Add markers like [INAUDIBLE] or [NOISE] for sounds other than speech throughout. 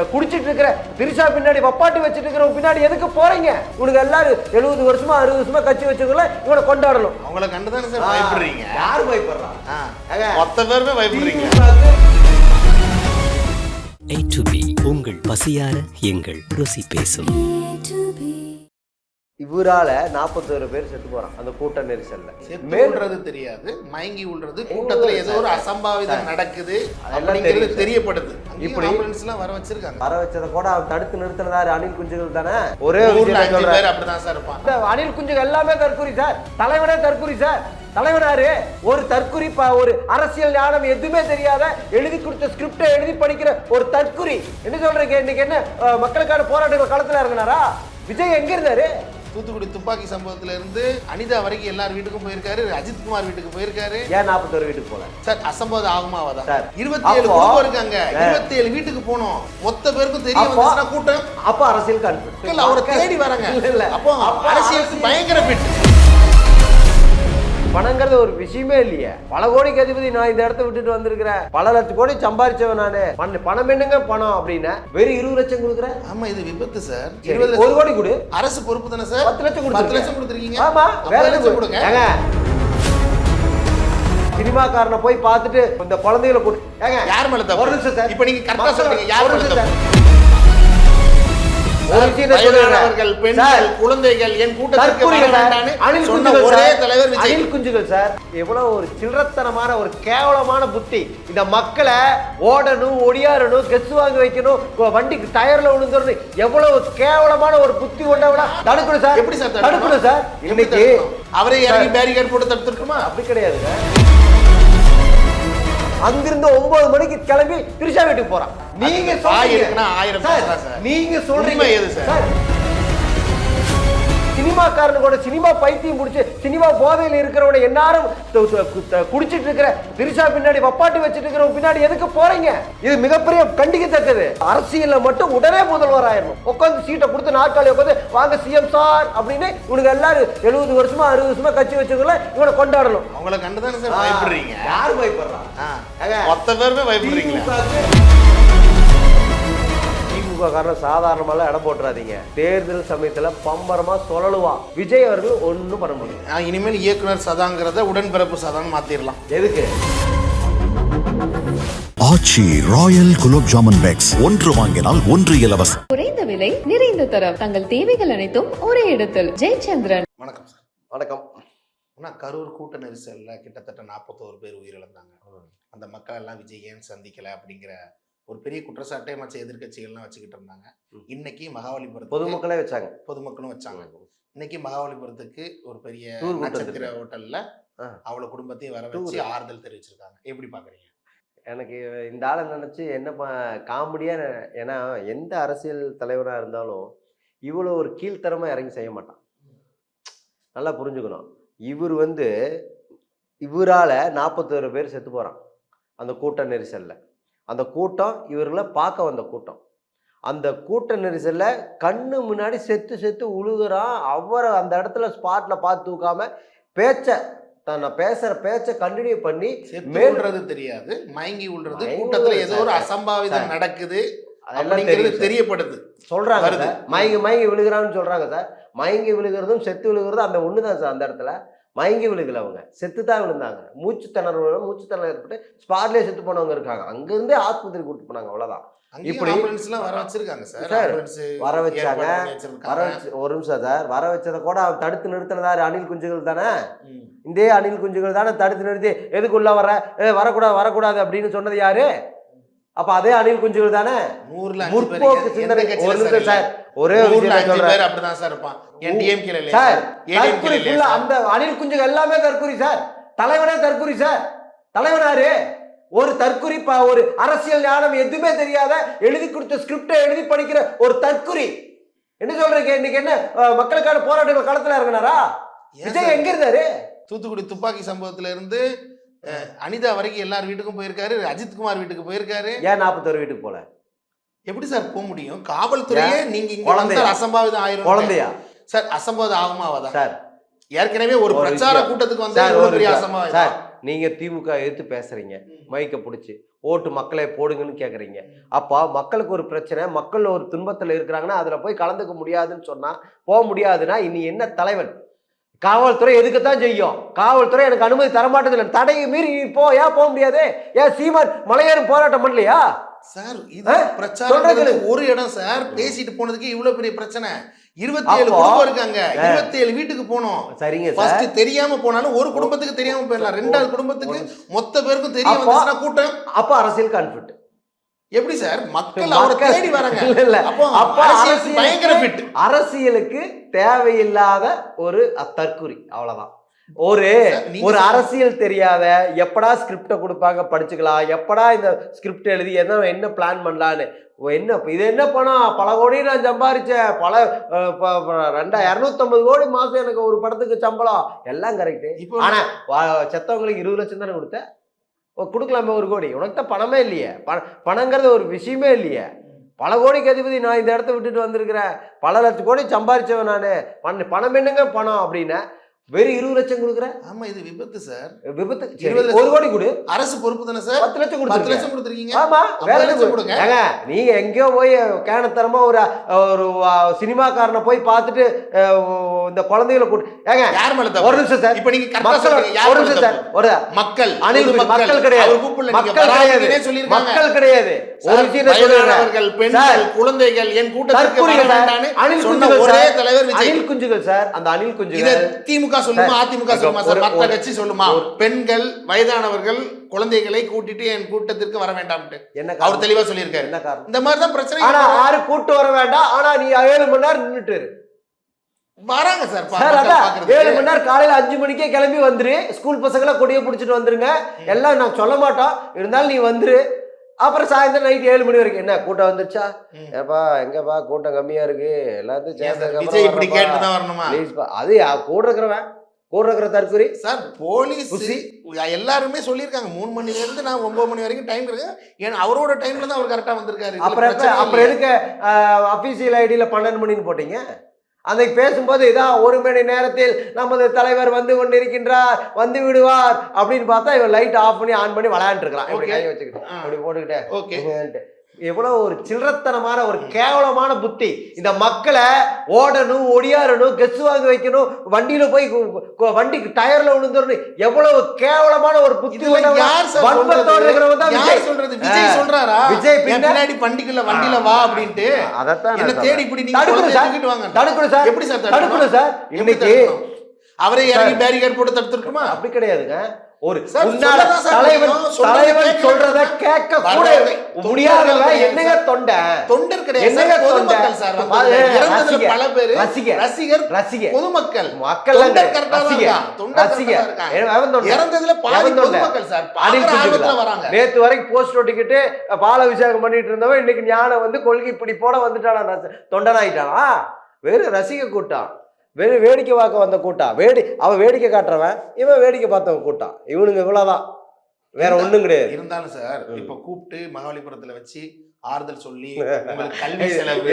குடிச்சிட்டு இருக்கிற திரிஷா பின்னாடி வப்பாட்டி வச்சிட்டு இருக்கிறவங்க பின்னாடி எதுக்கு போறீங்க? உனக்கு எல்லாரும் எழுபது வருஷமா அறுபது வருஷமா கட்சி வச்சுக்கல இவனை கொண்டாடணும். அவங்கள கண்டுதானே சார் பயப்படுறீங்க? யார் பயப்படுறா? ஆ. ஏங்க, மொத்த பேருமே பயப்படுறீங்க A to B உங்கள் பசியார எங்கள் ருசி பேசும். இவரால நாற்பத்தோரு பேர் செத்து போறான் அந்த கூட்ட நெரிசல்ல. செத்து மேல் விடுறது தெரியாது மயங்கி விடுறது கூட்டத்துல ஏதோ ஒரு அசம்பாவிதம் நடக்குது அப்படிங்கிறது. தெரியப்படுது. இப்படி வர வச்சிருக்காங்க. வர வச்சதை கூட அவன் தடுத்து நிறுத்தினதாரு அனில் குஞ்சுகள் தானே? ஒரே ஊர்ல அஞ்சு. பேர் அப்படிதான் சார் இருப்பான் அனில் குஞ்சுகள் எல்லாமே தற்குறி சார். தலைவனே தற்குறி சார். தலைவனாரு ஒரு தற்குறி ஒரு அரசியல் ஞானம் எதுவுமே தெரியாத எழுதி கொடுத்த ஸ்கிரிப்டை எழுதி படிக்கிற ஒரு தற்குறி என்ன சொல்றீங்க? இன்னைக்கு என்ன மக்களுக்கான போராட்டங்கள் களத்துல இறங்கினாரா? விஜய் எங்க இருந்தாரு? தூத்துக்குடி துப்பாக்கி சம்பவத்துல இருந்து அனிதா வரைக்கும் எல்லார் வீட்டுக்கும் போயிருக்காரு அஜித் குமார் வீட்டுக்கு போயிருக்காரு. ஏன் நாற்பத்தோரு வீட்டுக்கு போல? சார் அசம்பாவிதம் ஆகுமாவாதா சார், இருபத்தி ஏழு குடும்பம் இருக்காங்க. இருபத்தி ஏழு வீட்டுக்கு போனோம். மொத்த பேருக்கும் தெரிய வந்துச்சுன்னா கூட்டம். அப்ப அரசியல் கான்ஃபிடன்ஸ் அவரை தேடி வராங்க. அப்போ அரசியலுக்கு அரசியல் பயங்கர பிட் பணங்கிறது ஒரு விஷயமே இல்லையே. பல கோடிக்கு அதிபதி நான் இந்த இடத்த விட்டுட்டு வந்திருக்கிறேன். பல லட்சம் கோடி சம்பாரிச்சவன் நானு. பண- பணம் என்னங்க பணம் அப்படின்னா வெறும் இருபது லட்சம் கொடுக்குறேன். ஆமா இது விபத்து சார். இருபது ஒரு கோடி கொடு. அரசு பொறுப்பு தானே சார்? பத்து லட்சம் பத்து. லட்சம் கொடுத்துருக்கீங்க. ஆமா வேற லட்சம் கொடுங்க. சினிமாக்காரனை போய் பார்த்துட்டு இந்த குழந்தைகளை ஏங்க யார் மேல? ஒரு நிமிஷம் சார். இப்ப நீங்க மக்கள் சொல்றீங்க. யார் ஒரு மேல வயதானவர்கள். பெண்கள் குழந்தைகள் என் கூட்டத்திற்கு சொன்ன ஒரே. தலைவர் விஜய். அணில் குஞ்சுகள் சார். எவ்வளவு ஒரு சில்லறத்தனமான ஒரு கேவலமான புத்தி. இந்த மக்களை ஓடணும் ஒடியாரணும் கெஸ் வாங்க வைக்கணும் வண்டிக்கு டயர்ல விழுந்துடணும் எவ்வளவு கேவலமான ஒரு புத்தி கொண்டவனா? தடுக்கணும் சார். எப்படி சார் தடுக்கணும்? சார். இன்னைக்கு? அவரே இறங்கி பேரிகேட் போட்டு தடுத்துருக்குமா அப்படி கிடையாதுங்க அங்கிருந்து ஒன்பது மணிக்கு கிளம்பி திரிஷா வீட்டுக்கு போறான் நீங்க. இருக்குன்னா ஆயிரம். நீங்க சொல்றீங்க எது சார்? சினிமாக்காரனு கூட சினிமா பைத்தியம் முடிச்சு சினிமா போதையில் இருக்கிறவனை எல்லாரும் குடிச்சிட்டு இருக்கிற திரிஷா பின்னாடி வப்பாட்டி வச்சிட்டு இருக்கிறவங்க பின்னாடி எதுக்கு போறீங்க? இது மிகப்பெரிய கண்டிக்கத்தக்கது. அரசியல்ல மட்டும் உடனே முதல்வர் ஆயிரணும். உட்காந்து சீட்டை கொடுத்து நாற்காலி உட்காந்து வாங்க சிஎம் சார் அப்படின்னு இவனுக்கு எல்லாரும் எழுபது வருஷமா அறுபது வருஷமா கட்சி வச்சுக்கல இவனை கொண்டாடணும். அவங்கள கண்டுதானே சார் பயப்படுறீங்க? யார் பயப்படுறா? ஆ. ஏங்க, மொத்த பேருமே பயப்படுறீங்களா? திமுக காரன் சாதாரணமாலாம் இடம் போட்டுறாதீங்க. தேர்தல் சமயத்துல பம்பரமா சொல்லலுவான் விஜய் அவர்கள் ஒண்ணும் பண்ண முடியும் இனிமேல் இயக்குனர் சதாங்கிறத உடன்பிறப்பு சதான்னு மாத்திரலாம். எதுக்கு? Aachi royal gulab jamun packs. ஒன்று வாங்கினால் ஒன்று இலவசம். குறைந்த விலை நிறைந்த தரம். தங்கள் தேவைகள் அனைத்தும் ஒரே இடத்தில். ஜெயச்சந்திரன். வணக்கம் சார் வணக்கம். ஆனா கரூர் கூட்ட நெரிசல்ல கிட்டத்தட்ட நாற்பத்தோரு பேர் உயிரிழந்தாங்க. அந்த மக்கள் எல்லாம் விஜய் ஏன் சந்திக்கல அப்படிங்கிற ஒரு பெரிய குற்றச்சாட்டை மற்ற எதிர்க்கட்சிகள்லாம் வச்சுக்கிட்டு இருந்தாங்க. இன்னைக்கு மகாபலிபுரத்துக்கு பொதுமக்களே வச்சாங்க. பொதுமக்களும் வச்சாங்க. இன்னைக்கு மகாபலிபுரத்துக்கு ஒரு பெரிய நட்சத்திர. ஹோட்டல்ல. அவ்வளவு குடும்பத்தையும் வர. வச்சு ஆறுதல் தெரிவிச்சிருக்காங்க. எப்படி பாக்குறீங்க? எனக்கு இந்த ஆளை நினச்சி என்ன காமெடியாக ஏன்னா எந்த அரசியல் தலைவராக இருந்தாலும் இவ்வளோ ஒரு கீழ்த்தரமாக இறங்கி செய்ய மாட்டான். நல்லா புரிஞ்சுக்கணும். இவர் வந்து இவரால் நாற்பத்தோரு பேர் செத்து போகிறான் அந்த கூட்ட நெரிசலில். அந்த கூட்டம் இவர்களை பார்க்க வந்த கூட்டம். அந்த கூட்ட நெரிசலில் கண்ணு முன்னாடி செத்து செத்து உழுகுறான் அவரை அந்த இடத்துல ஸ்பாட்டில் பார்த்து தூக்காம பேச்சை தன்னை பேசுகிற பேச்சை கண்டினியூ பண்ணி செத்து மேல் விழுறது தெரியாது. மயங்கி விழுறது கூட்டத்துல ஏதோ ஒரு. அசம்பாவிதம். நடக்குது அதெல்லாம். தெரியப்படுது. சொல்றாங்க மயங்கி மயங்கி விழுகிறான்னு சொல்றாங்க சார். மயங்கி விழுகிறதும் செத்து விழுகிறதும் அந்த ஒன்று தான் சார் அந்த இடத்துல. மயங்கி விழுகல அவங்க. செத்து தான் விழுந்தாங்க. மூச்சு திணறல் மூச்சு திணறல் ஏற்பட்டு ஸ்பாட்லேயே செத்து போனவங்க இருக்காங்க. அங்கிருந்தே ஆஸ்பத்திரி கூட்டு போனாங்க. அவ்வளவுதான். அங்கேயும் இப்படி- வர வச்சிருக்காங்க சார். வர வச்சாங்க. வர. வச்சு ஒரு நிமிஷம் சார். வர வச்சதை கூட அவன் தடுத்து நிறுத்தினதாரு அணில் குஞ்சுகள் தானே. இதே அணில் குஞ்சுகள் தானே தடுத்து நிறுத்தி எதுக்குள்ள வர வரக்கூடாது வரக்கூடாது அப்படின்னு சொன்னது யாரு? அப்ப அதே அணில் குஞ்சுகள் தானே? நூறுல முற்போக்கு சிந்தனை. ஒரு சார் நிமிஷம் இல்ல? சார் ஒரே சொல்றேன். அப்படிதான் சார் இருப்பான். என் சார் தற்குறி? அந்த அணில் குஞ்சுகள் எல்லாமே தற்குறி சார். தலைவனே தற்குறி சார். தலைவனாரு ஒரு தற்குறி ஒரு அரசியல் ஞானம் எதுவுமே தெரியாத எழுதி கொடுத்த ஸ்கிரிப்டை எழுதி படிக்கிற ஒரு தற்குறி என்ன சொல்றீங்க? இன்னைக்கு என்ன மக்களுக்கான போராட்டங்கள் களத்துல இறங்கினாரா? விஜய்? எங்க இருந்தாரு? தூத்துக்குடி துப்பாக்கி சம்பவத்துல இருந்து அனிதா வரைக்கும் எல்லார் வீட்டுக்கும் போயிருக்காரு அஜித் குமார் வீட்டுக்கு போயிருக்காரு. ஏன் நாற்பத்தோரு வீட்டுக்கு போல? எப்படி சார் போக முடியும்? காவல்துறையே? நீங்க? வந்தால் அசம்பாவிதம் ஆயிரும் குழந்தையா? சார் அசம்பாவிதம் ஆகுமா ஆகாதா சார். ஏற்கனவே ஒரு பிரச்சார. கூட்டத்துக்கு வந்து இவ்வளவு ஒரு பெரிய. அசம்பாவிதம். சார் நீங்கள் திமுக எதிர்த்து பேசுகிறீங்க மைக்கை பிடிச்சி. ஓட்டு மக்களே போடுங்கன்னு கேட்குறீங்க அப்போ மக்களுக்கு ஒரு பிரச்சனை மக்கள் ஒரு துன்பத்தில் இருக்கிறாங்கன்னா அதில் போய் கலந்துக்க முடியாதுன்னு சொன்னால் போக முடியாதுன்னா இனி என்ன தலைவன்? காவல்துறை எதுக்குத்தான் செய்யும்? காவல்துறை எனக்கு அனுமதி தரமாட்டதில்லை தடையை மீறி நீ போ. ஏன் போக முடியாது? ஏன் சீமான் மலையேறும் போராட்டம் பண்ணலையா? சார் இது? பிரச்சாரம் ஒரு இடம் சார். பேசிட்டு போனதுக்கு இவ்வளவு பெரிய பிரச்சனை. இருபத்தி ஏழு குடும்பம் இருக்காங்க. இருபத்தி ஏழு வீட்டுக்கு போனோம். சரிங்க சார். ஃபர்ஸ்ட் தெரியாம போனாலும் ஒரு குடும்பத்துக்கு தெரியாம போயிடலாம். ரெண்டாவது குடும்பத்துக்கு மொத்த பேருக்கும் தெரிய அப்போ- வந்துச்சுன்னா கூட்டம். அப்போ அரசியல் கான்ஃபிளிக்ட் எப்படி சார்? மக்கள் அவரை தேடி வராங்க. இல்ல, இல்ல. அப்போ பயங்கர ஃபிட் அரசியலுக்கு தேவையில்லாத ஒரு தற்குறி அவ்வளவுதான். ஒரு ஒரு அரசியல் தெரியாத எப்படா ஸ்கிரிப்டை கொடுப்பாங்க படிச்சுக்கலாம் எப்படா இந்த ஸ்கிரிப்ட் எழுதி என்ன என்ன பிளான் பண்ணலான்னு. என்ன இது என்ன பணம்? பல கோடி நான் சம்பாரிச்சேன். பல ரெண்டா இரநூத்தம்பது கோடி மாசம் எனக்கு ஒரு படத்துக்கு சம்பளம். எல்லாம் கரெக்டு இப்போ ஆனா வா- செத்தவங்களுக்கு இருபது லட்சம் தானே கொடுத்த ஓ கொடுக்கலாமே ஒரு கோடி. உனக்கு தான் பணமே இல்லையே. ப பணங்கிறது ஒரு விஷயமே இல்லையே. பல கோடிக்கு அதிபதி நான் இந்த இடத்த விட்டுட்டு வந்திருக்கிறேன். பல லட்சம் கோடி சம்பாரிச்சவன் நான். பணம் பணம் என்னங்க பணம் அப்படின்னு வெறும் இருபது லட்சம் கொடுக்குறேன் ஆமா இது விபத்து சார். விபத்து. ஒரு கோடி கொடு. அரசு பொறுப்பு தானே சார்? பத்து லட்சம் பத்து கொடுத்துருங்க லட்சம் கொடுத்துருக்கீங்க. ஆமா வேற லட்சம் கொடு- கொடுங்க? நீங்க எங்கேயோ போய் கேனத்தரமா ஒரு ஒரு சினிமாக்காரனை போய் பார்த்துட்டு இந்த குழந்தைகளை கூட்டு ஏங்க யார் மேல ஒரு நிமிஷம் சார். இப்ப நீங்க மக்கள் ஒரு நிமிஷம் சார் ஒரு மக்கள் அணில் பொது மக்கள் கிடையாது. மக்கள் கிடையாது. மக்கள் கிடையாது. ஒரு விஷயம் வயதானவர்கள் பெண்கள் குழந்தைகள் என் கூட்டத்திற்கு அணில் குஞ்சுகள் ஒரே சார். அணில் குஞ்சுகள் சார். அந்த அணில் குஞ்சுகள் திமுக சொல்லுமா? சார், அதிமுக சொல்லுமா? சார் ஒரு- கட்சி சொல்லுமா? பெண்கள் வயதானவர்கள் குழந்தைகளை கூட்டிட்டு என் கூட்டத்திற்கு வர வேண்டாம்ட்டு. என்ன அவர் தெளிவா சொல்லியிருக்காரு. என்ன காரணம்? இந்த மாதிரி தான் பிரச்சனை ஆனா ஆறு கூட்டு வர வேண்டாம். ஆனா நீ ஏழு மணி நேரம் நின்னுட்டு இரு. வராங்க சார். ஏழு மணி நேரம் காலையில அஞ்சு மணிக்கே கிளம்பி வந்துரு. ஸ்கூல் பசங்களை கொடியை பிடிச்சிட்டு வந்துருங்க. எல்லாம் நான் சொல்ல மாட்டோம். இருந்தாலும் நீ வந்துரு. அப்புறம் சாயந்தரம் நைட் ஏழு மணி வரைக்கும். என்ன கூட்டம் வந்துருச்சா. ஏப்பா எங்கப்பா கூட்டம் கம்மியா இருக்கு? எல்லாத்தையும் சேர்ந்ததுக்கு. அது கூட இருக்கிறவன் கூட இருக்கிற தற்குறி சார் போலீஸ். எல்லாருமே சொல்லியிருக்காங்க. மூணு மணில இருந்து நான் ஒன்பது மணி வரைக்கும் டைம் இருக்கு. ஏன்னா அவரோட டைம்ல தான் அவர் கரெக்டா வந்திருக்காரு. அப்புறம் அப்புறம். எதுக்கு அபிஷியல் ஐடியில பன்னெண்டு மணின்னு போட்டீங்க? அன்னைக்கு பேசும்போது இதான் ஒரு மணி நேரத்தில் நமது தலைவர் வந்து கொண்டிருக்கின்றார் வந்து விடுவார் அப்படின்னு பார்த்தா இவன் லைட் ஆஃப் பண்ணி ஆன் பண்ணி விளையாண்டு இருக்கான் இப்படி Okay. கையை வச்சுக்கிட்டு ஆ. அப்படி போட்டுக்கிட்டே ஓகே எவ்வளவு ஒரு சில்லறத்தனமான ஒரு கேவலமான புத்தி. இந்த மக்களை ஓடணும் ஒடியாரணும் கெஸ் வாங்க வைக்கணும் வண்டியில போய் வண்டிக்கு டயர்ல விழுந்துடணும் எவ்வளவு கேவலமான ஒரு புத்தி யார் சொல்றது? விஜய். சொல்றாரா? விஜய் பின்னாடி வண்டிக்குள்ள வண்டியில வா அப்படின்ட்டு. அதைத்தான் என்ன. தேடி இப்படி நீங்க வாங்க. தடுக்கணும் சார். எப்படி சார் தடுக்கணும்? சார். இன்னைக்கு? அவரே இறங்கி பேரிகேட் போட்டு தடுத்துருக்குமா அப்படி கிடையாதுங்க. ஒரு தலைவன் தலைவன். சொல்றத கேட்க கூட என்னங்க தொண்டை தொண்டர் கிடையாது பொதுமக்கள்? சார். இறந்ததுல ரசிகர். பல பேரு ரசிகர். ரசிகர் பொதுமக்கள் மக்கள் தொண்டர் correct ஆ தான் ரசிக இருக்கான். தொண்டர் ரசிக correct ஆ தான் இருக்கான். அவன் தொண்டை இறந்ததுல? பொதுமக்கள் சார்? வராங்க நேத்து வரைக்கும் போஸ்ட் ஒட்டிக்கிட்டு பால அபிஷேகம் பண்ணிட்டு இருந்தவன் இன்னைக்கு ஞானம் வந்து கொள்கை இப்படி போட வந்துட்டானா ரச- தொண்டனாயிட்டானா வெறும் ரசிக கூட்டம் வெறும் வேடிக்கை பார்க்க வந்த கூட்டம் வேடி அவன் வேடிக்கை காட்டுறவன் இவன் வேடிக்கை பார்த்தவன் கூட்டம் இவனுங்க இவ்வளவுதான். வேற ஒண்ணும் கிடையாது. இருந்தாலும் சார். இப்ப கூப்பிட்டு மகாபலிபுரத்துல வச்சு ஆறுதல் சொல்லி [LAUGHS] கல்வி செலவு.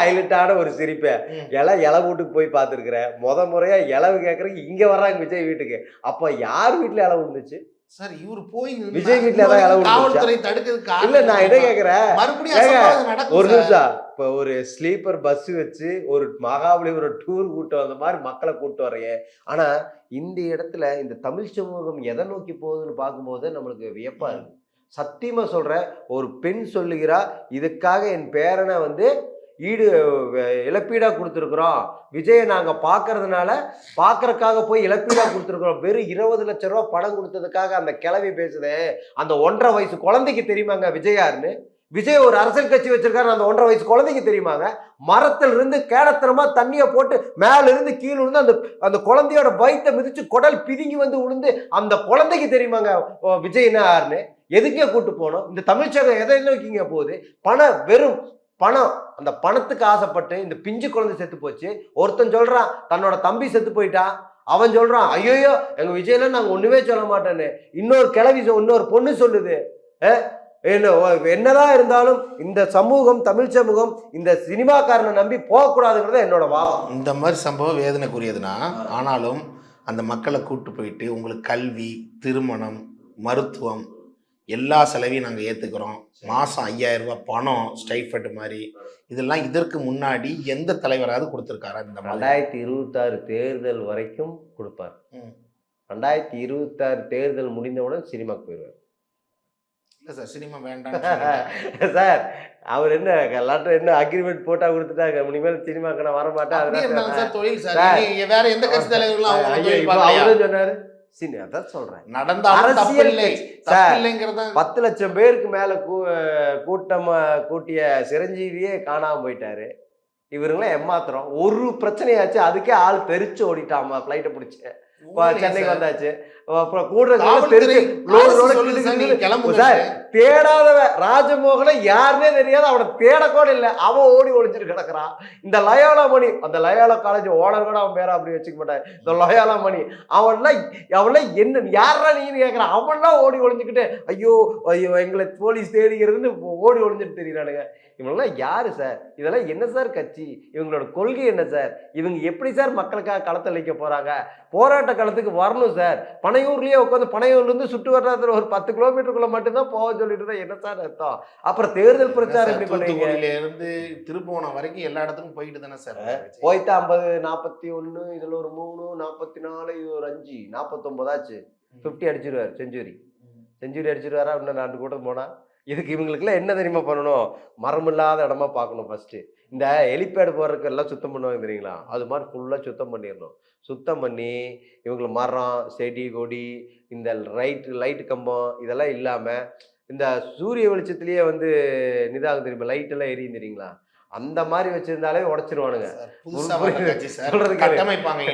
ஹைலைட்டான ஒரு சிரிப்பை. இலை இலை வீட்டுக்கு போய் பார்த்துருக்குறேன் முத முறையா இலவு கேட்கறதுக்கு இங்க வர்றாங்க விஜய் வீட்டுக்கு. அப்ப யார் வீட்டுல இலை விழுந்துச்சு சார் இவர் போய் விஜய் வீட்டுல இலை விழுந்துச்சா? காவல்துறை தடுக்கிறதுக்கு இல்ல நான் என்ன கேக்குறேன். மறுபடியும் ஒரு. நிமிஷம். இப்போ ஒரு ஸ்லீப்பர் பஸ் வச்சு ஒரு மகாபலிபுரம் டூர் கூட்டு வந்த மாதிரி மக்களை கூட்டு வர்றீங்க. ஆனா இந்த இடத்துல இந்த தமிழ் சமூகம் எதை நோக்கி போகுதுன்னு பார்க்கும்போது நம்மளுக்கு வியப்பா இருக்கு. சத்தியமா சொல்றேன் ஒரு பெண் சொல்லுகிறா இதுக்காக என் பேரனை வந்து ஈடு இழப்பீடாக கொடுத்துருக்குறோம். விஜயை நாங்கள் பார்க்கறதுனால பார்க்கறதுக்காக போய் இழப்பீடாக கொடுத்துருக்குறோம். வெறும் இருபது லட்ச ரூபா படம் கொடுத்ததுக்காக அந்த கிளவி பேசுதே அந்த ஒன்றரை வயசு குழந்தைக்கு தெரியுமாங்க விஜயாருன்னு விஜய் ஒரு அரசியல் கட்சி வச்சிருக்காரு அந்த ஒன்றரை வயசு குழந்தைக்கு தெரியுமாங்க? மரத்துல இருந்து கேடத்தனமா தண்ணியை போட்டு மேல இருந்து கீழே விழுந்து அந்த அந்த குழந்தையோட பயத்தை மிதிச்சு குடல் பிதுங்கி வந்து விழுந்து அந்த குழந்தைக்கு தெரியுமாங்க ஓ, விஜய் என்ன ஆறுன்னு எதுக்கே கூட்டு போனோம்? இந்த தமிழ்ச்சகம் எதை நோக்கிங்க போகுது? பணம் வெறும் பணம். அந்த பணத்துக்கு ஆசைப்பட்டு இந்த பிஞ்சு குழந்தை செத்து போச்சு. ஒருத்தன் சொல்றான் தன்னோட தம்பி செத்து போயிட்டான் அவன் சொல்றான் ஐயோயோ எங்க விஜயில நாங்க ஒண்ணுமே சொல்ல மாட்டேன்னு. இன்னொரு கிளவி இன்னொரு பொண்ணு சொல்லுது. என்னதான் இருந்தாலும் இந்த சமூகம் தமிழ் சமூகம் இந்த சினிமாக்காரனை நம்பி போகக்கூடாதுங்கிறது என்னோட வாதம் இந்த மாதிரி சம்பவம் வேதனைக்குரியதுன்னா ஆனாலும் அந்த மக்களை கூட்டு போயிட்டு உங்களுக்கு கல்வி திருமணம் மருத்துவம் எல்லா செலவையும் நாங்கள் ஏற்றுக்கிறோம் மாதம் ஐயாயிரம் ரூபாய் பணம் ஸ்டைஃபட் மாதிரி. இதெல்லாம் இதற்கு முன்னாடி எந்த தலைவராவது கொடுத்துருக்காரா இந்த ரெண்டாயிரத்தி இருபத்தாறு தேர்தல் வரைக்கும் கொடுப்பார். ரெண்டாயிரத்தி இருபத்தாறு தேர்தல் முடிந்தவுடன் சினிமாக்கு போயிடுவார். இல்லை சார் சினிமா வேண்டாம் [LAUGHS] சார் அவர் என்ன எல்லாட்டும் என்ன அக்ரிமெண்ட் போட்டா கொடுத்துட்டாங்க. இனிமேல் சினிமாக்கு நான் வரமாட்டேன். தொழில் சார். வேற எந்த கட்சி தலைவர்களும்? அவரும் சொன்னாரு. சொல்றேன். நடந்தாலும் பத்து லட்சம் பேருக்கு மேல கூ- கூட்டம் கூட்டிய சிரஞ்சீவியே காணாம போயிட்டாரு. இவருங்களாம் ஏமாத்துறோம். ஒரு பிரச்சனையாச்சு அதுக்கே ஆள் தெரிச்சு ஓடிட்டாமா ஃப்ளைட்டை பிடிச்சி. சென்னைக்கு வந்தாச்சு. அப்புறம் சார். தேடாதவன் ராஜமோகனை யாருன்னே தெரியாது. அவனை தேடக்கூட இல்லை. அவன் ஓடி ஒளிஞ்சிட்டு கிடக்குறான். இந்த லயோலா மணி அந்த லயோலா காலேஜ் ஓனர் கூட அவன் பேரை அப்படி வச்சுக்க மாட்டான். இந்த லயோலா மணி அவன்லாம் அவன்லாம் என்ன யாரா நீன்னு கேட்குறான் அவன்லாம் ஓடி ஒளிஞ்சுக்கிட்டு ஐயோ ஐயோ எங்களை போலீஸ் தேடிக்கிறதுன்னு ஓடி ஒளிஞ்சிட்டு தெரியுறானுங்க. இவங்கெல்லாம் யாரு சார்? இதெல்லாம் என்ன சார் கட்சி? இவங்களோட கொள்கை என்ன சார்? இவங்க எப்படி சார் மக்களுக்காக களத்தில் வைக்க போறாங்க? போராட்ட களத்துக்கு வரணும் சார். பனையூர்லயே உட்காந்து பனையூர்லேருந்து சுற்று வட்டாரத்தில் ஒரு பத்து கிலோமீட்டருக்குள்ள மட்டும்தான் போக சொல்லிட்டு தான் என்ன சார் அர்த்தம்? அப்புறம் தேர்தல் பிரச்சாரம் எப்படி பண்ணுவீங்க திருப்புவனம் வரைக்கும் எல்லா இடத்துக்கும் போயிட்டு தானே சார். போய்த்து ஐம்பது நாற்பத்தி ஒன்று இதில் ஒரு மூணு நாற்பத்தி நாலு இது ஒரு அஞ்சு நாற்பத்தொம்பதாச்சு ஃபிஃப்டி அடிச்சிருவார் செஞ்சுரி. செஞ்சுரி அடிச்சிருவாரா? இன்னும் ரெண்டு கூட்டம் போனா? இதுக்கு இவங்களுக்குலாம் என்ன தெரியுமா பண்ணணும்? மரம் இல்லாத இடமா பார்க்கணும் ஃபர்ஸ்ட் இந்த ஹெலிபேடு போடுறதுக்கு எல்லாம் சுத்தம் பண்ணுவாங்க தெரியுங்களா? அது மாதிரி ஃபுல்லாக சுத்தம் பண்ணிடணும். சுத்தம் பண்ணி இவங்களை மரம் செடி கொடி இந்த ரைட் லைட்டு கம்பம் இதெல்லாம் இல்லாமல் இந்த சூரிய வெளிச்சத்திலேயே வந்து நிதாகம் தெரியுமா? லைட் எல்லாம் எரியும் தெரியுங்களா? அந்த மாதிரி வச்சிருந்தாலே உடைச்சிருவானுங்க. சொல்றது. கட்டமைப்பாங்க?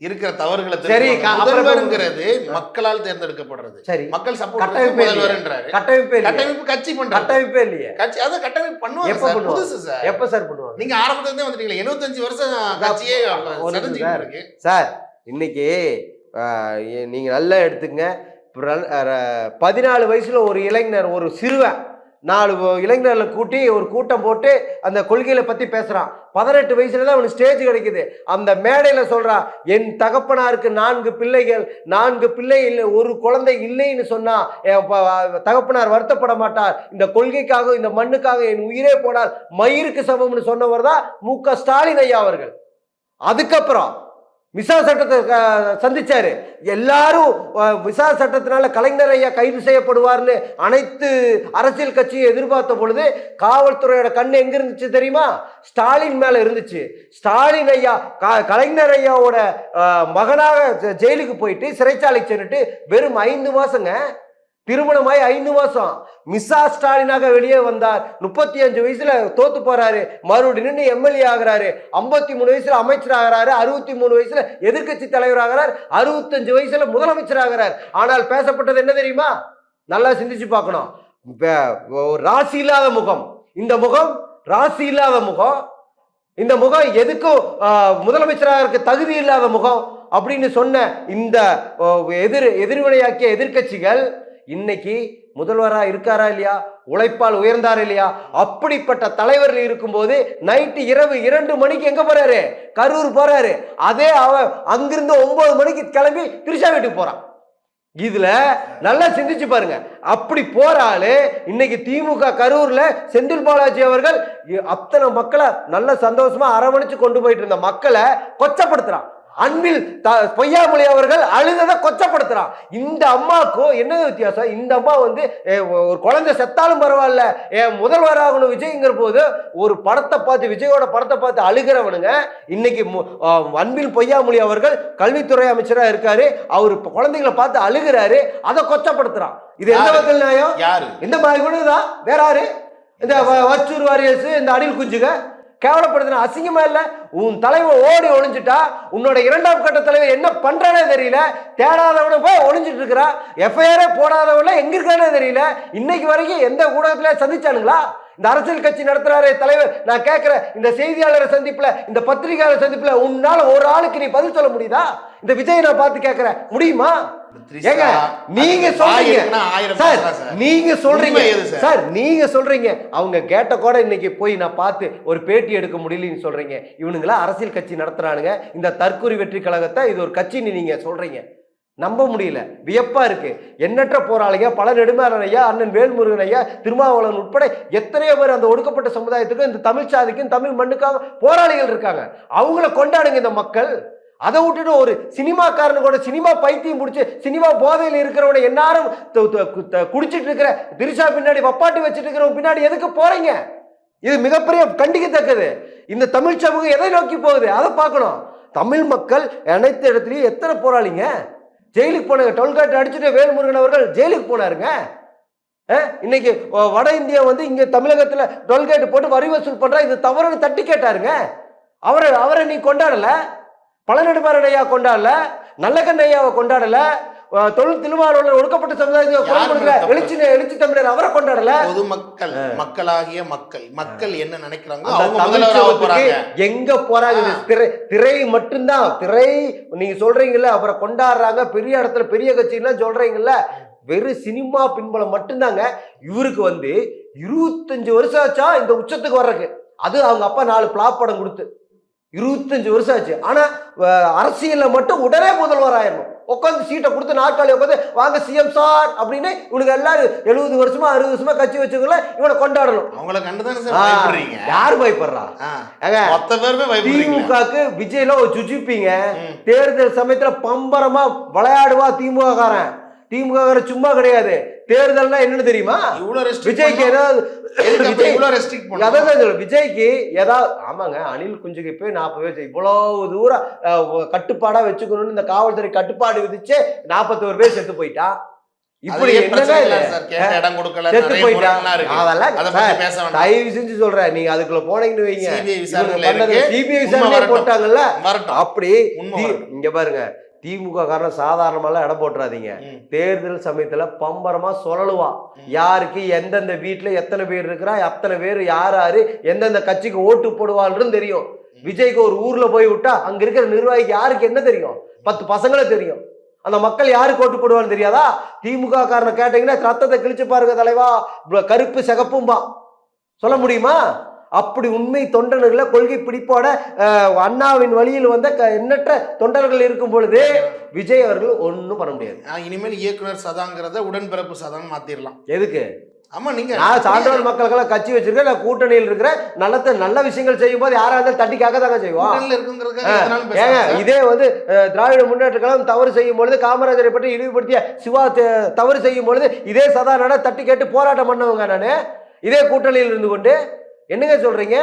இருக்கிற தவறுகளை சரி, முதல்வருங்கிறது மக்களால் தேர்ந்தெடுக்கப்படுறது. சரி. மக்கள் சப்போர்ட் கட்டமைப்பே. முதல்வர்ன்றாரு கட்டமைப்பே. கட்டமைப்பு கட்சி பண்றாங்க கட்டமைப்பே இல்லையே. கட்சி அதான் கட்டமைப்பு பண்ணுவாங்க எப்ப? புதுசு சார். எப்ப சார் பண்ணுவாங்க நீங்க ஆரம்பத்துல இருந்தே வந்துட்டீங்களா. 75 வருஷம் கட்சியே. இருக்கு. சார் இன்னைக்கு நீங்க நல்லா எடுத்துங்க பதினாலு வயசுல ஒரு இளைஞர் ஒரு சிறுவன் நாலு இளைஞர்களை கூட்டி ஒரு கூட்டம் போட்டு அந்த கொள்கையில பத்தி பேசுறான். பதினெட்டு வயசுல தான் அவனுக்கு ஸ்டேஜ் கிடைக்குது. அந்த மேடையில சொல்றான் என் தகப்பனாருக்கு நான்கு பிள்ளைகள் நான்கு பிள்ளை இல்லை ஒரு குழந்தை இல்லைன்னு சொன்னா தகப்பனார் வருத்தப்பட மாட்டார். இந்த கொள்கைக்காக இந்த மண்ணுக்காக என் உயிரே போனால் மயிருக்கு சமம்னு சொன்னவர் தான் மு க ஸ்டாலின் ஐயா அவர்கள். அதுக்கப்புறம் விசா சட்டத்தை க- சந்திச்சாரு. எல்லாரும் விசா சட்டத்தினால கலைஞர் ஐயா கைது செய்யப்படுவார்னு அனைத்து அரசியல் கட்சியும் எதிர்பார்த்த பொழுது காவல்துறையோட கண் எங்க இருந்துச்சு தெரியுமா? ஸ்டாலின் மேல இருந்துச்சு. ஸ்டாலின் ஐயா கலைஞர் ஐயாவோட மகனாக ஜெ- ஜெயிலுக்கு போயிட்டு சிறைச்சாலைக்கு சென்றுட்டு வெறும் ஐந்து மாசங்க திருமணமாய் ஐந்து மாசம். மிஸ்ஸா ஸ்டாலினாக வெளியே வந்தார். முப்பத்தி அஞ்சு வயசுல தோத்து போறாரு. மறுபடியும் நின்று எம்எல்ஏ ஆகிறாரு. ஐம்பத்தி மூணு வயசுல அமைச்சர் ஆகிறாரு. அறுபத்தி மூணு வயசுல எதிர்க்கட்சி தலைவர் ஆகிறார். அறுபத்தஞ்சு வயசுல முதலமைச்சர் ஆகிறார். ஆனால் பேசப்பட்டது என்ன தெரியுமா? நல்லா சிந்திச்சு பார்க்கணும். ஒரு ராசி இல்லாத முகம். இந்த முகம் ராசி இல்லாத முகம். இந்த முகம் எதுக்கும் முதலமைச்சராக இருக்க தகுதி இல்லாத முகம் அப்படின்னு சொன்ன இந்த எதிர் எதிர்வினையாக்கிய எதிர்க்கட்சிகள் இன்னைக்கு முதல்வரா இருக்காரா இல்லையா? உழைப்பால் உயர்ந்தார் இல்லையா? அப்படிப்பட்ட தலைவர்கள் இருக்கும்போது நைட்டு இரவு இரண்டு மணிக்கு எங்க போறாரு? கரூர் போறாரு. அதே அவ அங்கிருந்து ஒன்பது மணிக்கு கிளம்பி திருச்சா வீட்டுக்கு போறான். இதுல நல்லா சிந்திச்சு பாருங்க. அப்படி போற ஆளு இன்னைக்கு திமுக கரூர்ல செந்தில் பாலாஜி அவர்கள் அத்தனை மக்களை நல்ல சந்தோஷமா அரவணைச்சு கொண்டு போயிட்டு இருந்த மக்களை கொச்சப்படுத்துறான். அன்பில் த பொய்யாமொழி அவர்கள் அழுததை கொச்சப்படுத்துறான். இந்த அம்மாக்கும் என்ன வித்தியாசம்? இந்த அம்மா வந்து ஒரு குழந்தை செத்தாலும் பரவாயில்ல ஏன் முதல்வராகணும் விஜய்ங்கிற போது ஒரு படத்தை பார்த்து விஜயோட படத்தை பார்த்து அழுகிறவனுங்க இன்னைக்கு அன்பில் பொய்யாமொழி அவர்கள் கல்வித்துறை அமைச்சராக இருக்காரு அவர் இப்ப குழந்தைகளை பார்த்து அழுகிறாரு அதை கொச்சப்படுத்துறான். இது எந்த? வகையில் நியாயம்? யாரு? இந்த மாதிரி விழுதா வேற யாரு? இந்த வச்சூர் வாரியர்ஸ் இந்த அணில் குஞ்சுக கேவலப்படுத்தின அசிங்கமா இல்லை? உன் தலைவன் ஓடி ஒளிஞ்சிட்டா உன்னோட இரண்டாம் கட்ட தலைவர் என்ன பண்றானே தெரியல. தேடாதவன போய் ஒளிஞ்சிட்டு இருக்கிறா. எஃப்ஐஆரே போடாதவன எங்க இருக்கானே தெரியல. இன்னைக்கு வரைக்கும் எந்த ஊடகத்துல சந்திச்சானுங்களா? இந்த அரசியல் கட்சி நடத்துறாரு தலைவர் நான் கேட்கிறேன் இந்த செய்தியாளரை சந்திப்புல இந்த பத்திரிகையாளர் சந்திப்புல உன்னால ஒரு ஆளுக்கு நீ பதில் சொல்ல முடியுதா? இந்த விஜய் நான் பார்த்து கேட்கிறேன் முடியுமா? ஏங்க நீங்க சொல்றீங்க. சார். நீங்க சொல்றீங்க. சார்? நீங்க சொல்றீங்க. அவங்க கேட்ட கூட இன்னைக்கு போய் நான் பார்த்து ஒரு பேட்டி எடுக்க முடியலன்னு சொல்றீங்க. இவனுங்களா அரசியல் கட்சி நடத்துறானுங்க. இந்த தற்கொலை வெற்றி கழகத்தை இது ஒரு கட்சின்னு நீங்க சொல்றீங்க. நம்ப முடியல. வியப்பா இருக்கு. எண்ணற்ற போராளிங்க பல நெடுமாறன் ஐயா அண்ணன் வேல்முருகன் ஐயா திருமாவளவன் உட்பட எத்தனையோ பேர் அந்த ஒடுக்கப்பட்ட சமுதாயத்துக்கும் இந்த தமிழ் சாதிக்கும் தமிழ் மண்ணுக்காக போராளிகள் இருக்காங்க. அவங்கள கொண்டாடுங்க இந்த மக்கள். அதை விட்டுட்டு ஒரு சினிமாக்காரனு கூட சினிமா பைத்தியம் பிடிச்சி சினிமா போதையில் இருக்கிறவனை எல்லாரும் குடிச்சிட்டு இருக்கிற திரிஷா பின்னாடி வப்பாட்டி வச்சிட்டு இருக்கிறவங்க பின்னாடி எதுக்கு போறீங்க? இது மிகப்பெரிய கண்டிக்கத்தக்கது. இந்த தமிழ் சமூகம் எதை நோக்கி போகுது? அதை பார்க்கணும். தமிழ் மக்கள் அனைத்து இடத்துலையும் எத்தனை போராளிங்க? ஜெயிலுக்கு போனாங்க டோல்கேட் அடிச்சுட்டு வேல்முருகன் அவர்கள் ஜெயிலுக்கு போனாருங்க. இன்னைக்கு வட இந்தியா வந்து இங்க தமிழகத்துல டோல்கேட் போட்டு வரி வசூல் பண்றா இது தவறுன்னு தட்டி கேட்டாருங்க. அவரை அவரை நீ கொண்டாடல? பழநெடுமாறன் ஐயா கொண்டாடல நல்லகண்ண ஐயாவை கொண்டாடல தொழில் திருமாவளவன் ஒடுக்கப்பட்ட சமுதாயத்தை குரல் யார் கொடுக்கல. தப்பு? எழுச்சி எழுச்சி தமிழர் அவரை கொண்டாடல. பொதுமக்கள் மக்களாகிய மக்கள் மக்கள் என்ன நினைக்கிறாங்க எங்க போறாங்க? திரை திரை மட்டும்தான். திரை நீங்க சொல்றீங்கல்ல அவரை கொண்டாடுறாங்க. பெரிய இடத்துல பெரிய கட்சிலாம் சொல்றீங்கல்ல வெறும் சினிமா பின்பலம் மட்டும்தாங்க. இவருக்கு வந்து இருபத்தஞ்சு வருஷம் ஆச்சா இந்த உச்சத்துக்கு வர்றதுக்கு. அது அவங்க அப்பா நாலு பிளாப் படம் கொடுத்து. இருபத்தஞ்சு வருஷம் ஆச்சு. ஆனா அஹ், அரசியல்ல மட்டும் உடனே முதல்வர் ஆயிடணும் உட்காந்து சீட்டை கொடுத்து நாற்காலி உட்காந்து வாங்க சிஎம் சார் அப்படின்னு இவனுக்கு எல்லாரும் எழுபது வருஷமா அறுபது வருஷமா கட்சி வச்சுக்கல இவனை கொண்டாடணும். அவங்கள கண்டுதானே யார் பயப்படுறா? திமுகக்கு விஜய்ல ஒரு சுஜிப்பீங்க. தேர்தல் சமயத்துல பம்பரமா விளையாடுவா திமுக காரன் திமுக சும்மா கிடையாது. தேர்தல்னா என்னன்னு தெரியுமா விஜய்க்கு ஏதாவது. விஜய்க்கு ஏதாவது ஆமாங்க அனில் குஞ்சுக்கு போய் நாற்பது பேர் இவ்வளவு தூரம் கட்டுப்பாடா வச்சுக்கணும்னு இந்த காவல்துறை கட்டுப்பாடு விதிச்சு நாற்பத்தோரு பேர் செத்து போயிட்டா இப்படி இடம் கொடுக்கல, செத்து நிறைய போயிட்டா முரண்லாம் இருக்கு. அதெல்லாம். தயவு செஞ்சு சொல்றேன் நீங்க அதுக்குள்ள போனீங்கன்னு வைங்க. சிபிஐ விசாரணை. போட்டாங்கல்ல. அப்படி. இங்க பாருங்க திமுக காரன் சாதாரணமாலாம் இடம் போட்டுறாதீங்க. தேர்தல் சமயத்துல பம்பரமா சொல்லலுவான். யாருக்கு எந்தெந்த வீட்டுல எத்தனை பேர் இருக்கிறா அத்தனை பேர் யார் யாரு எந்தெந்த கட்சிக்கு ஓட்டு போடுவாள்னு தெரியும். விஜய்க்கு ஒரு ஊர்ல போய் விட்டா அங்க இருக்கிற நிர்வாகிக்கு யாருக்கு என்ன தெரியும்? பத்து பசங்களே தெரியும். அந்த மக்கள் யாருக்கு ஓட்டு போடுவான்னு தெரியாதா? திமுக காரனை கேட்டீங்கன்னா ரத்தத்தை கிழிச்சு பாருங்க தலைவா. கருப்பு சிகப்பும்பா. சொல்ல முடியுமா? அப்படி உண்மை தொண்டர்களை கொள்கை பிடிப்போட அண்ணாவின் வழியில் வந்த எண்ணற்ற தொண்டர்கள் இருக்கும் பொழுது விஜய் அவர்கள் ஒன்றும் பண்ண முடியாது. இனிமேல் இயக்குனர் சதாங்கிறத உடன்பிறப்பு சதான்னு மாத்திரலாம். எதுக்கு? ஆமா நீங்க நான் சான்றோர் மக்களுக்கெல்லாம் கட்சி வச்சிருக்கேன் நான் கூட்டணியில் இருக்கிறேன் நல்ல நல்ல விஷயங்கள் செய்யும் போது யாரா இருந்தாலும் தட்டி கேட்க தாங்க செய்வோம். ஏங்க. இதே வந்து திராவிட முன்னேற்ற கழகம் தவறு செய்யும் பொழுது காமராஜரை பற்றி இழிவுபடுத்திய சிவா தவறு செய்யும் பொழுது இதே சதானட தட்டி கேட்டு போராட்டம் பண்ணவங்க நானு. இதே கூட்டணியில் இருந்து கொண்டு என்னங்க சொல்றீங்க?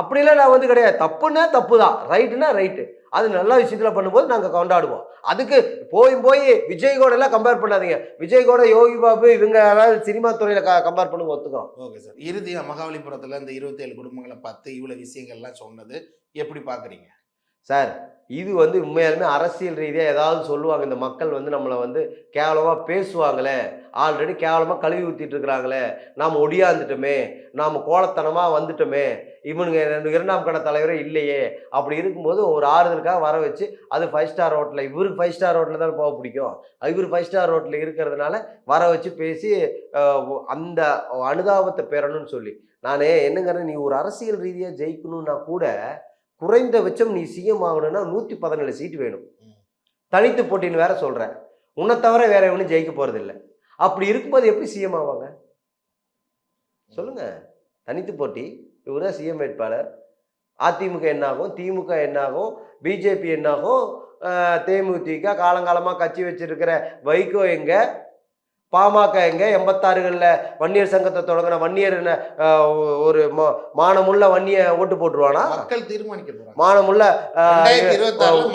அப்படிலாம் நான் வந்து கிடையாது. தப்புன்னா தப்பு தான் ரைட்டுனா ரைட்டு அது நல்ல விஷயத்துல பண்ணும்போது நாங்கள் கொண்டாடுவோம். அதுக்கு போய் போய் விஜய் கூட எல்லாம் கம்பேர் பண்ணாதீங்க. விஜய் கூட யோகி பாபு இவங்க யாராவது சினிமா துறையில கம்பேர் பண்ணுங்க ஒத்துக்கிறோம். Okay sir. இறுதியா மகாபலிபுரத்துல இந்த இருபத்தி ஏழு குடும்பங்களை பார்த்து இவ்வளவு விஷயங்கள்லாம் சொன்னது எப்படி பாக்குறீங்க? சார் இது வந்து உண்மையாலுமே அரசியல் ரீதியாக ஏதாவது சொல்லுவாங்க. இந்த மக்கள் வந்து நம்மளை வந்து கேவலமாக பேசுவாங்களே. ஆல்ரெடி கேவலமாக கழுவி ஊற்றிட்டு இருக்கிறாங்களே. நாம் ஒடியாந்துட்டோமே. நாம் கோலத்தனமாக வந்துட்டோமே. இவனுங்க ரெண்டு இரண்டாம் கட தலைவரே இல்லையே. அப்படி இருக்கும்போது ஒரு ஆறுதலுக்காக வர வச்சு அது ஃபைவ் ஸ்டார் ஹோட்டலில் இவருக்கு ஃபைவ் ஸ்டார் ஹோட்டலில் தான் போக பிடிக்கும். இவர் ஃபைவ் ஸ்டார் ஹோட்டலில் இருக்கிறதுனால வர வச்சு பேசி அந்த அனுதாபத்தை பெறணும்னு சொல்லி. நான் என்னங்கிறேன் நீ ஒரு அரசியல் ரீதியாக ஜெயிக்கணும்னா கூட குறைந்தபட்சம் நீ சிஎம் ஆகணும்னா நூற்றி பதினேழு சீட்டு வேணும். தனித்து போட்டின்னு வேற சொல்கிறேன் உன்னை தவிர வேற எவனும் ஜெயிக்க போகிறதில்ல அப்படி இருக்கும்போது எப்படி சிஎம் ஆவாங்க? சொல்லுங்க. தனித்து போட்டி இவர் தான் சிஎம் வேட்பாளர். அதிமுக என்னாகும்? திமுக என்னாகும்? பிஜேபி என்னாகும்? தேமுதிக காலங்காலமாக கட்சி வச்சிருக்கிற வைகோ எங்கே? பாமக எங்க? எண்பத்தாறுகளில் வன்னியர் சங்கத்தை தொடங்கின வன்னியர் ஒரு மானமுள்ள வன்னிய ஓட்டு போட்டுருவானா? மக்கள் தீர்மானிக்க மானமுள்ள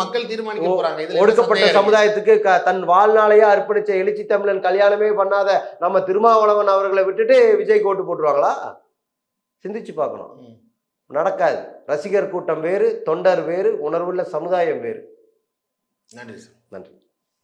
மக்கள் தீர்மானிக்க போறாங்க. ஒடுக்கப்பட்ட? சமுதாயத்துக்கு தன் வாழ்நாளையே அர்ப்பணிச்ச எழுச்சி தமிழன் கல்யாணமே பண்ணாத நம்ம திருமாவளவன் அவர்களை விட்டுட்டு விஜய் ஓட்டு போட்டுருவாங்களா? சிந்திச்சு பார்க்கணும். நடக்காது. ரசிகர் கூட்டம் வேறு தொண்டர் வேறு உணர்வுள்ள சமுதாயம் வேறு. நன்றி சார். நன்றி.